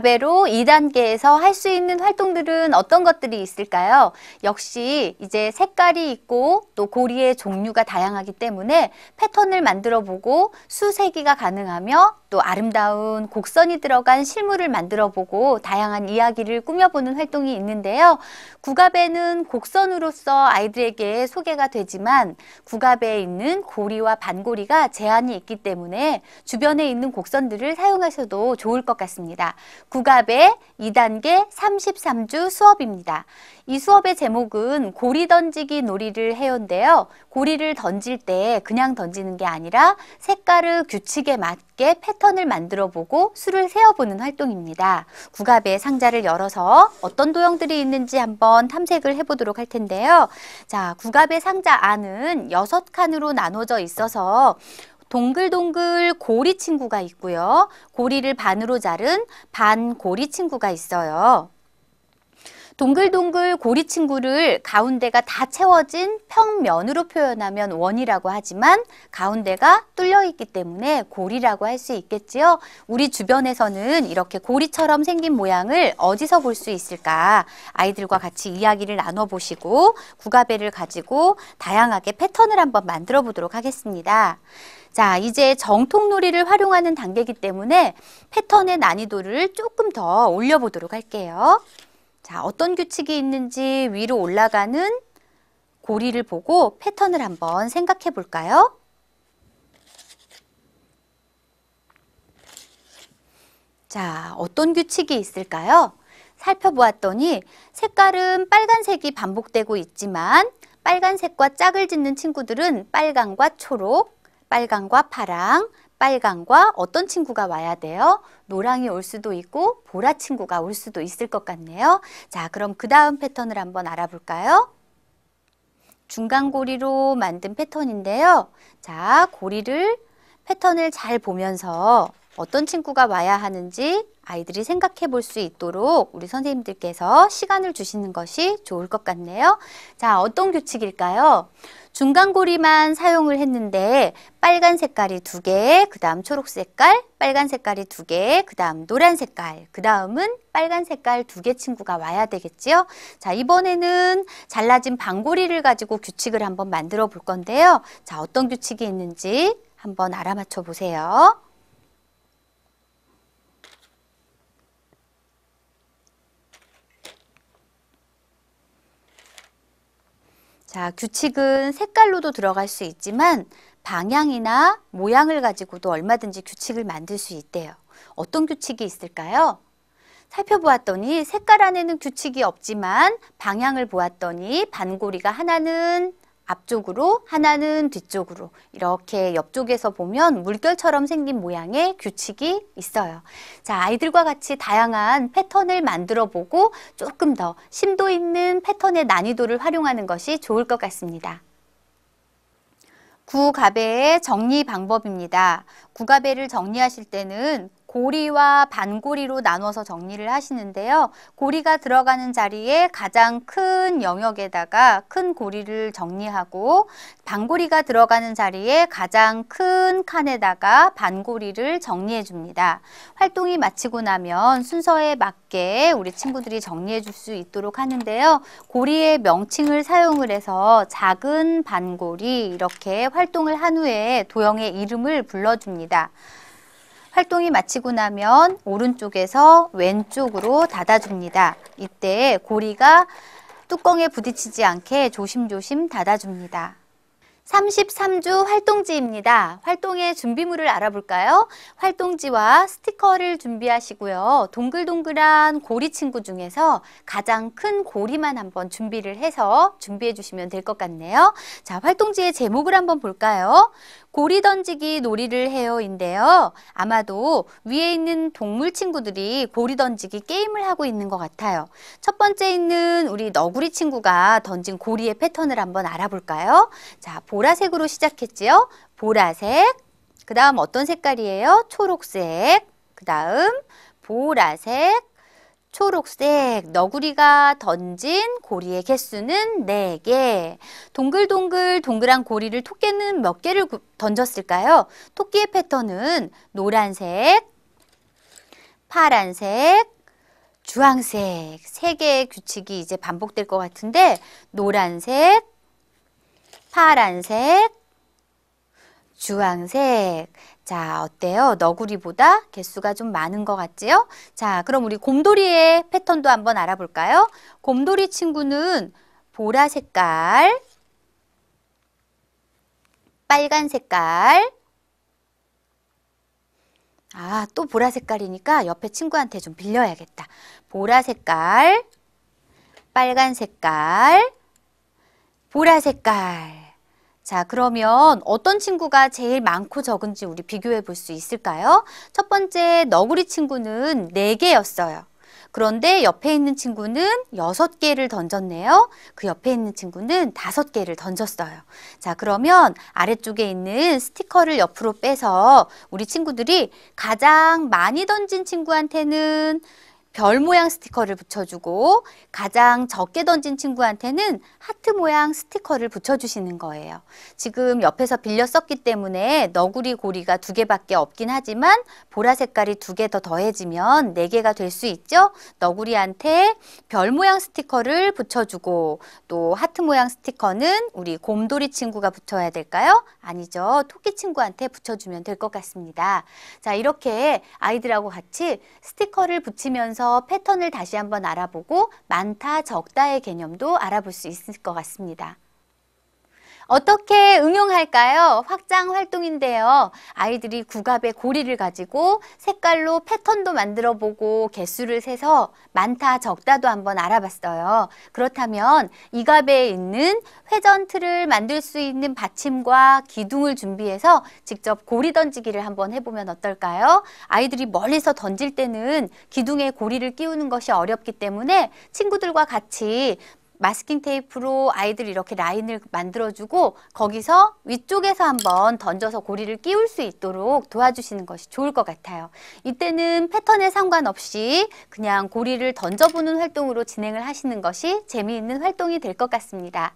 구가배로 2단계에서 할 수 있는 활동들은 어떤 것들이 있을까요? 역시 이제 색깔이 있고 또 고리의 종류가 다양하기 때문에 패턴을 만들어 보고 수세기가 가능하며 또 아름다운 곡선이 들어간 실물을 만들어 보고 다양한 이야기를 꾸며보는 활동이 있는데요. 구갑에는 곡선으로서 아이들에게 소개가 되지만 구갑에 있는 고리와 반고리가 제한이 있기 때문에 주변에 있는 곡선들을 사용하셔도 좋을 것 같습니다. 구갑의 2단계 33주 수업입니다. 이 수업의 제목은 고리 던지기 놀이를 해요인데요. 고리를 던질 때 그냥 던지는 게 아니라 색깔을 규칙에 맞게 패턴을 만들어 보고 수를 세어보는 활동입니다. 구갑의 상자를 열어서 어떤 도형들이 있는지 한번 탐색을 해보도록 할 텐데요. 자, 구갑의 상자 안은 여섯 칸으로 나눠져 있어서 동글동글 고리 친구가 있고요. 고리를 반으로 자른 반고리 친구가 있어요. 동글동글 고리 친구를 가운데가 다 채워진 평면으로 표현하면 원이라고 하지만 가운데가 뚫려 있기 때문에 고리라고 할 수 있겠지요. 우리 주변에서는 이렇게 고리처럼 생긴 모양을 어디서 볼 수 있을까? 아이들과 같이 이야기를 나눠보시고 구가배를 가지고 다양하게 패턴을 한번 만들어 보도록 하겠습니다. 자, 이제 정통놀이를 활용하는 단계이기 때문에 패턴의 난이도를 조금 더 올려보도록 할게요. 자, 어떤 규칙이 있는지 위로 올라가는 고리를 보고 패턴을 한번 생각해 볼까요? 자, 어떤 규칙이 있을까요? 살펴보았더니 색깔은 빨간색이 반복되고 있지만 빨간색과 짝을 짓는 친구들은 빨강과 초록, 빨강과 파랑, 빨강과 어떤 친구가 와야 돼요? 노랑이 올 수도 있고 보라 친구가 올 수도 있을 것 같네요. 자, 그럼 그 다음 패턴을 한번 알아볼까요? 중간고리로 만든 패턴인데요. 자, 고리를 패턴을 잘 보면서 어떤 친구가 와야 하는지 아이들이 생각해 볼 수 있도록 우리 선생님들께서 시간을 주시는 것이 좋을 것 같네요. 자, 어떤 규칙일까요? 중간고리만 사용을 했는데 빨간 색깔이 두 개, 그 다음 초록 색깔, 빨간 색깔이 두 개, 그 다음 노란 색깔, 그 다음은 빨간 색깔 두 개 친구가 와야 되겠지요. 자, 이번에는 잘라진 반고리를 가지고 규칙을 한번 만들어 볼 건데요. 자, 어떤 규칙이 있는지 한번 알아맞혀 보세요. 자, 규칙은 색깔로도 들어갈 수 있지만 방향이나 모양을 가지고도 얼마든지 규칙을 만들 수 있대요. 어떤 규칙이 있을까요? 살펴보았더니 색깔 안에는 규칙이 없지만 방향을 보았더니 반고리가 하나는 앞쪽으로 하나는 뒤쪽으로 이렇게 옆쪽에서 보면 물결처럼 생긴 모양의 규칙이 있어요. 자, 아이들과 같이 다양한 패턴을 만들어 보고 조금 더 심도 있는 패턴의 난이도를 활용하는 것이 좋을 것 같습니다. 구가배의 정리 방법입니다. 구가배를 정리하실 때는 고리와 반고리로 나눠서 정리를 하시는데요. 고리가 들어가는 자리에 가장 큰 영역에다가 큰 고리를 정리하고 반고리가 들어가는 자리에 가장 큰 칸에다가 반고리를 정리해 줍니다. 활동이 마치고 나면 순서에 맞게 우리 친구들이 정리해 줄 수 있도록 하는데요. 고리의 명칭을 사용을 해서 작은 반고리 이렇게 활동을 한 후에 도형의 이름을 불러줍니다. 활동이 마치고 나면 오른쪽에서 왼쪽으로 닫아줍니다. 이때 고리가 뚜껑에 부딪히지 않게 조심조심 닫아줍니다. 33주 활동지입니다. 활동의 준비물을 알아볼까요? 활동지와 스티커를 준비하시고요. 동글동글한 고리 친구 중에서 가장 큰 고리만 한번 준비를 해서 준비해 주시면 될 것 같네요. 자, 활동지의 제목을 한번 볼까요? 고리 던지기 놀이를 해요인데요. 아마도 위에 있는 동물 친구들이 고리 던지기 게임을 하고 있는 것 같아요. 첫 번째 있는 우리 너구리 친구가 던진 고리의 패턴을 한번 알아볼까요? 자, 보라색으로 시작했지요. 보라색, 그 다음 어떤 색깔이에요? 초록색, 그 다음 보라색, 초록색 너구리가 던진 고리의 개수는 4개. 동글동글 동그란 고리를 토끼는 몇 개를 던졌을까요? 토끼의 패턴은 노란색, 파란색, 주황색 세 개의 규칙이 이제 반복될 것 같은데 노란색, 파란색, 주황색. 자, 어때요? 너구리보다 개수가 좀 많은 것 같지요? 자, 그럼 우리 곰돌이의 패턴도 한번 알아볼까요? 곰돌이 친구는 보라 색깔, 빨간 색깔, 아, 또 보라 색깔이니까 옆에 친구한테 좀 빌려야겠다. 보라 색깔, 빨간 색깔, 보라 색깔. 자, 그러면 어떤 친구가 제일 많고 적은지 우리 비교해 볼 수 있을까요? 첫 번째 너구리 친구는 네개였어요 그런데 옆에 있는 친구는 여섯 개를 던졌네요. 그 옆에 있는 친구는 다섯 개를 던졌어요. 자, 그러면 아래쪽에 있는 스티커를 옆으로 빼서 우리 친구들이 가장 많이 던진 친구한테는 별 모양 스티커를 붙여주고 가장 적게 던진 친구한테는 하트 모양 스티커를 붙여주시는 거예요. 지금 옆에서 빌려 썼기 때문에 너구리 고리가 두 개밖에 없긴 하지만 보라 색깔이 두 개 더 더해지면 네 개가 될 수 있죠. 너구리한테 별 모양 스티커를 붙여주고 또 하트 모양 스티커는 우리 곰돌이 친구가 붙여야 될까요? 아니죠. 토끼 친구한테 붙여주면 될 것 같습니다. 자, 이렇게 아이들하고 같이 스티커를 붙이면서 패턴을 다시 한번 알아보고 많다, 적다의 개념도 알아볼 수 있을 것 같습니다. 어떻게 응용할까요? 확장 활동인데요. 아이들이 구갑의 고리를 가지고 색깔로 패턴도 만들어 보고 개수를 세서 많다, 적다도 한번 알아봤어요. 그렇다면 이 갑에 있는 회전 틀을 만들 수 있는 받침과 기둥을 준비해서 직접 고리 던지기를 한번 해보면 어떨까요? 아이들이 멀리서 던질 때는 기둥에 고리를 끼우는 것이 어렵기 때문에 친구들과 같이 마스킹 테이프로 아이들 이렇게 라인을 만들어주고 거기서 위쪽에서 한번 던져서 고리를 끼울 수 있도록 도와주시는 것이 좋을 것 같아요. 이때는 패턴에 상관없이 그냥 고리를 던져보는 활동으로 진행을 하시는 것이 재미있는 활동이 될 것 같습니다.